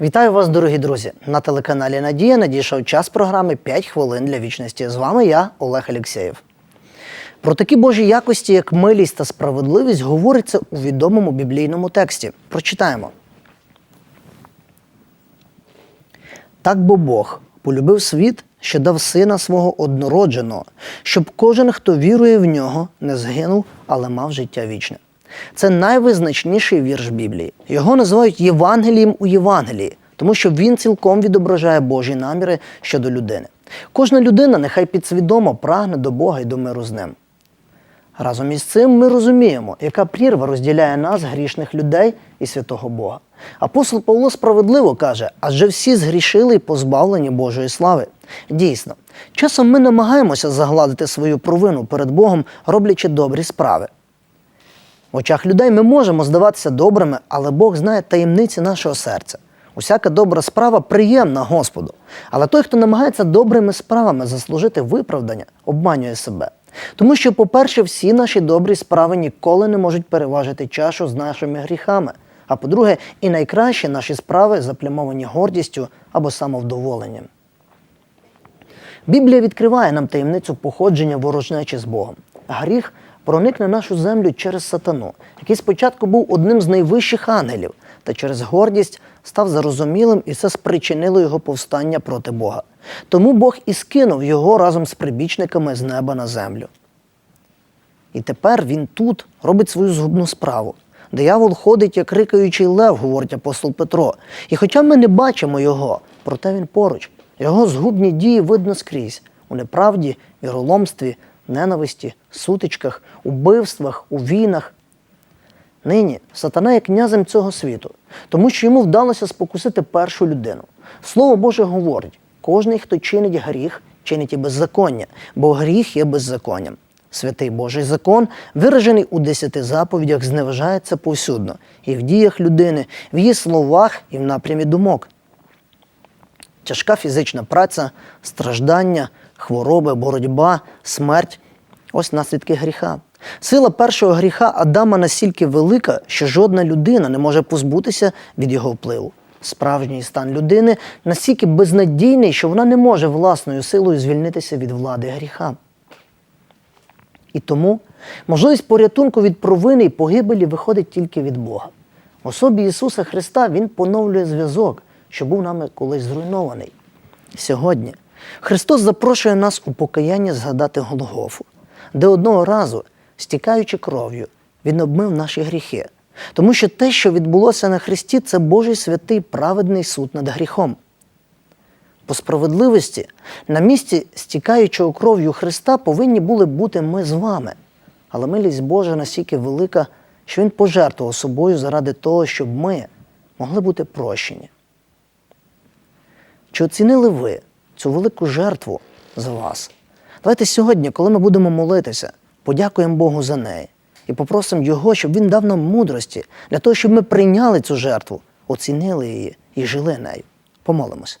Вітаю вас, дорогі друзі! На телеканалі Надія надійшов час програми «5 хвилин для вічності. З вами я, Олег Алєксєєв. Про такі Божі якості, як милість та справедливість, говориться у відомому біблійному тексті. Прочитаємо. Так бо Бог полюбив світ, що дав сина свого однородженого, щоб кожен, хто вірує в нього, не згинув, але мав життя вічне. Це найвизначніший вірш Біблії. Його називають Євангелієм у Євангелії, тому що він цілком відображає Божі наміри щодо людини. Кожна людина нехай підсвідомо прагне до Бога і до миру з ним. Разом із цим ми розуміємо, яка прірва розділяє нас, грішних людей і святого Бога. Апостол Павло справедливо каже, адже всі згрішили і позбавлені Божої слави. Дійсно, часом ми намагаємося загладити свою провину перед Богом, роблячи добрі справи. В очах людей ми можемо здаватися добрими, але Бог знає таємниці нашого серця. Усяка добра справа приємна Господу. Але той, хто намагається добрими справами заслужити виправдання, обманює себе. Тому що, по-перше, всі наші добрі справи ніколи не можуть переважити чашу з нашими гріхами. А по-друге, і найкраще наші справи заплямовані гордістю або самовдоволенням. Біблія відкриває нам таємницю походження ворожнечі з Богом. Гріх проник на нашу землю через сатану, який спочатку був одним з найвищих ангелів, та через гордість став зарозумілим, і це спричинило його повстання проти Бога. Тому Бог і скинув його разом з прибічниками з неба на землю. І тепер він тут робить свою згубну справу. Диявол ходить, як рикаючий лев, говорить апостол Петро. І хоча ми не бачимо його, проте він поруч. Його згубні дії видно скрізь у неправді, віроломстві, ненависті, сутичках, убивствах, у війнах. Нині сатана є князем цього світу, тому що йому вдалося спокусити першу людину. Слово Боже говорить: кожний, хто чинить гріх, чинить і беззаконня, бо гріх є беззаконням. Святий Божий закон, виражений у десяти заповідях, зневажається повсюдно і в діях людини, в її словах і в напрямі думок. Тяжка фізична праця, страждання, хвороби, боротьба, смерть ось наслідки гріха. Сила першого гріха Адама настільки велика, що жодна людина не може позбутися від його впливу. Справжній стан людини настільки безнадійний, що вона не може власною силою звільнитися від влади гріха. І тому можливість порятунку від провини і погибелі виходить тільки від Бога. В особі Ісуса Христа Він поновлює зв'язок, що був нами колись зруйнований. Сьогодні Христос запрошує нас у покаяння згадати Голгофу, де одного разу, стікаючи кров'ю, Він обмив наші гріхи. Тому що те, що відбулося на Христі, це Божий святий праведний суд над гріхом. По справедливості, на місці стікаючого кров'ю Христа повинні були бути ми з вами. Але милість Божа настільки велика, що Він пожертвував собою заради того, щоб ми могли бути прощені. Чи оцінили ви цю велику жертву за вас? Давайте сьогодні, коли ми будемо молитися, подякуємо Богу за неї і попросимо Його, щоб Він дав нам мудрості для того, щоб ми прийняли цю жертву, оцінили її і жили нею. Помолимось.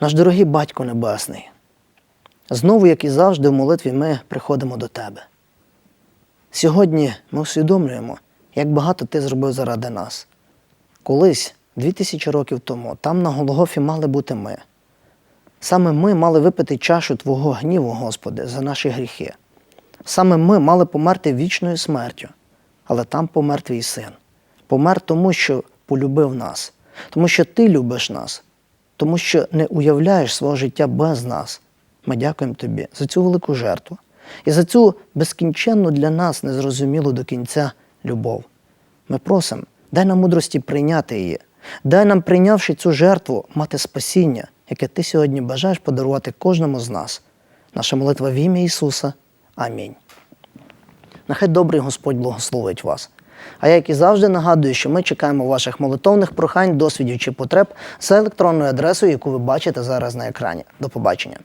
Наш дорогий Батько Небесний, знову, як і завжди, в молитві ми приходимо до Тебе. Сьогодні ми усвідомлюємо, як багато Ти зробив заради нас. Колись, дві тисячі років тому, там на Голгофі мали бути ми. Саме ми мали випити чашу Твого гніву, Господи, за наші гріхи. Саме ми мали померти вічною смертю, але там помер твій син. Помер тому, що полюбив нас, тому що Ти любиш нас, тому що не уявляєш свого життя без нас. Ми дякуємо Тобі за цю велику жертву і за цю безкінченну для нас незрозумілу до кінця любов. Ми просимо, дай нам мудрості прийняти її, дай нам, прийнявши цю жертву, мати спасіння, яке ти сьогодні бажаєш подарувати кожному з нас. Наша молитва в ім'я Ісуса. Амінь. Нехай добрий Господь благословить вас. А я, як і завжди, нагадую, що ми чекаємо ваших молитовних прохань, досвідів чи потреб за електронною адресою, яку ви бачите зараз на екрані. До побачення.